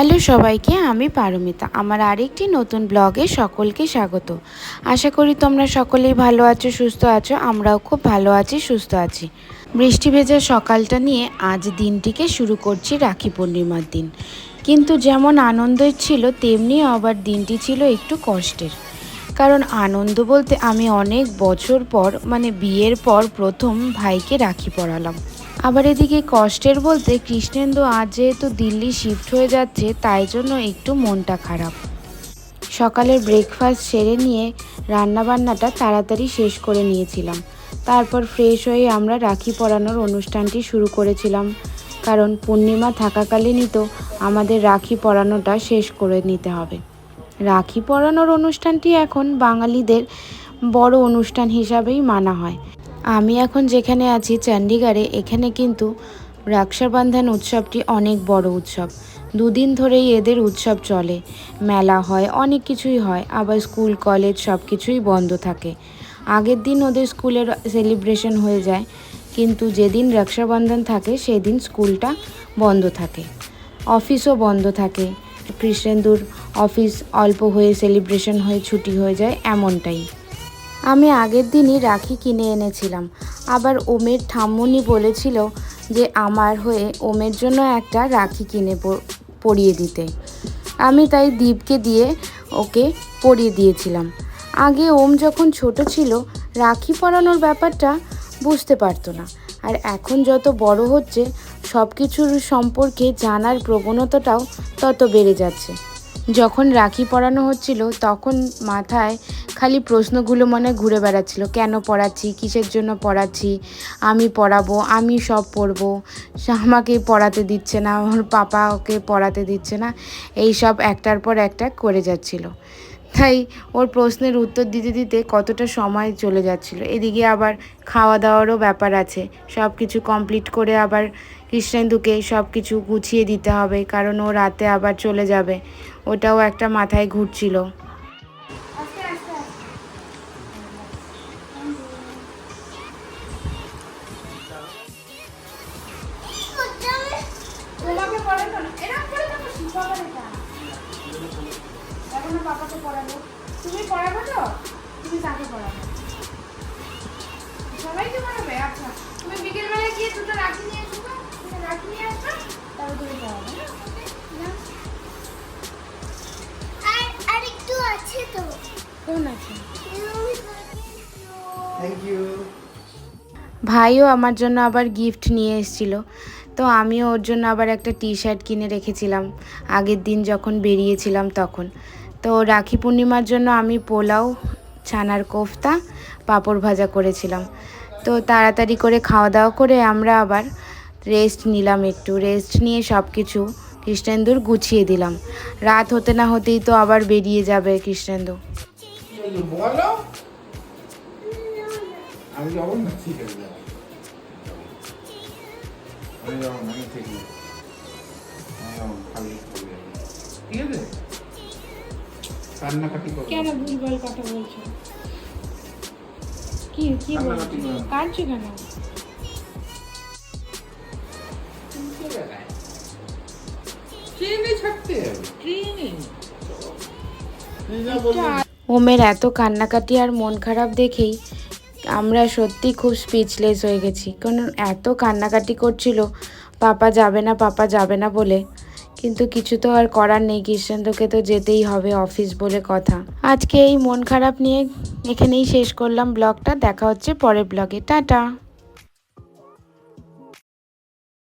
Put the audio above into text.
Hello সবাইকে, আমি পারমিতা। আমার আরেকটি নতুন ব্লগে সকলকে স্বাগত। আশা করি তোমরা সকলেই ভালো আছো, সুস্থ আছো, আমরাও খুব ভালো আছি, সুস্থ আছি। বৃষ্টি ভেজা সকালটা নিয়ে আজ দিনটিকে শুরু করছি রাখি পূর্ণিমার দিন। কিন্তু যেমন আনন্দের ছিল, তেমনি আবার দিনটি ছিল একটু কষ্টের। কারণ আনন্দ বলতে আমি অনেক বছর পর মানে বিয়ের পর প্রথম ভাইকে রাখি পরালাম। আবার এদিকে কষ্টের বলতে কৃষ্ণেন্দু আজ যেহেতু দিল্লি শিফট হয়ে যাচ্ছে, তাই জন্য একটু মনটা খারাপ। সকালের ব্রেকফাস্ট সেরে নিয়ে রান্নাবান্নাটা তাড়াতাড়ি শেষ করে নিয়েছিলাম। তারপর ফ্রেশ হয়ে আমরা রাখি পরানোর অনুষ্ঠানটি শুরু করেছিলাম। কারণ পূর্ণিমা থাকাকালীনই তো আমাদের রাখি পরানোটা শেষ করে নিতে হবে। রাখি পরানোর অনুষ্ঠানটি এখন বাঙালিদের বড় অনুষ্ঠান হিসাবেই মানা হয়। আমি এখন যেখানে আছি, চণ্ডীগড়ে, এখানে কিন্তু রক্ষাবন্ধন উৎসবটি অনেক বড় উৎসব। দুদিন ধরেই এদের উৎসব চলে। মেলা হয়, অনেক কিছুই হয়, আবার স্কুল, কলেজ সব কিছুই বন্ধ থাকে। আগের দিন ওদের স্কুলের সেলিব্রেশন হয়ে যায়, কিন্তু যেদিন রক্ষাবন্ধন থাকে, সেদিন স্কুলটা বন্ধ থাকে। অফিসও বন্ধ থাকে। কৃষ্ণেন্দুর অফিস অল্প হয়ে সেলিব্রেশন হয়ে ছুটি হয়ে যায় এমনটাই। আমি আগের দিনই রাখি কিনে এনেছিলাম। আবার ওমের ঠাম্মুনি বলেছিল যে আমার হয়ে ওমের জন্য একটা রাখি কিনে পরিয়ে দিতে। আমি তাই দীপকে দিয়ে ওকে পরিয়ে দিয়েছিলাম। আগে ওম যখন ছোট ছিল, রাখি পরানোর ব্যাপারটা বুঝতে পারতো না। আর এখন যত বড় হচ্ছে সব কিছুর সম্পর্কে জানার প্রবণতাটাও তত বেড়ে যাচ্ছে। যখন রাখি পরানো হচ্ছিল, তখন মাথায় খালি প্রশ্নগুলো মনে ঘুরে বেড়াচ্ছিল, কেন পড়াচ্ছি, কিসের জন্য পড়াচ্ছি, আমি পড়াবো, আমি সব পড়ব আমাকে পড়াতে দিচ্ছে না, আমার পাপা ওকে পড়াতে দিচ্ছে না, এই সব একটার পর একটা করে যাচ্ছিল। তাই ওর প্রশ্নের উত্তর দিতে দিতে কতটা সময় চলে যাচ্ছিল। এদিকে আবার খাওয়া দাওয়ারও ব্যাপার আছে সব কিছু কমপ্লিট করে আবার কৃষ্ণেন্দুকে সব কিছু গুছিয়ে দিতে হবে, কারণ ও রাতে আবার চলে যাবে, ওটাও একটা মাথায় ঘুরছিল। তোমাকে না। এরকম করে দেখো শিখাবার এটা এখন পাপাকে পড়াবো। তুমি পড়াবো তো? তুমি তাকে পড়াবে? সবাইকে পড়াবে আচ্ছা। তুমি বিকেল গিয়ে দুটো রাখি নিয়ে এসো তুমি রাখি নিয়ে আসবে তারপর তুমি পড়াবে হ্যাঁ? আর আরেকটু আছে তো। কেমন আছে? থ্যাংক ইউ ভাইও আমার জন্য আবার গিফট নিয়ে এসেছিল। তো আমিও ওর জন্য আবার একটা টি শার্ট কিনে রেখেছিলাম। আগের দিন যখন বেরিয়েছিলাম তখন। তো রাখি পূর্ণিমার জন্য আমি পোলাও, ছানার কোফতা, পাঁপড় ভাজা করেছিলাম। তো তাড়াতাড়ি করে খাওয়া দাওয়া করে আমরা আবার রেস্ট নিলাম একটু। রেস্ট নিয়ে সব কিছু কৃষ্ণেন্দুর গুছিয়ে দিলাম। রাত হতে না হতেই তো আবার বেরিয়ে যাবে কৃষ্ণেন্দু। বলো। আমি আমি যাব না আমি ঠিক নেই আমি যাব না, খালি চলে যাব। ঠিক আছে কান্নাকাটি করো কেন ভুলভাল কথা বলছো? কি কি বলছো? কাঁদছো কেন? ট্রেনে ছাড়তে ট্রেনে। ওমের এত কান্নাকাটি আর মন খারাপ দেখেই আমরা সত্যি খুব স্পিচলেস হয়ে গেছি। কারণ এত কান্নাকাটি করছিল, পাপা যাবে না, পাপা যাবে না বলে। কিন্তু কিছু তো আর করার নেই, কৃষ্ণেন্দুকে তো যেতেই হবে অফিস বলে কথা। আজকে এই মন খারাপ নিয়ে এখানেই শেষ করলাম ব্লগটা। দেখা হচ্ছে পরের ব্লগে। টাটা।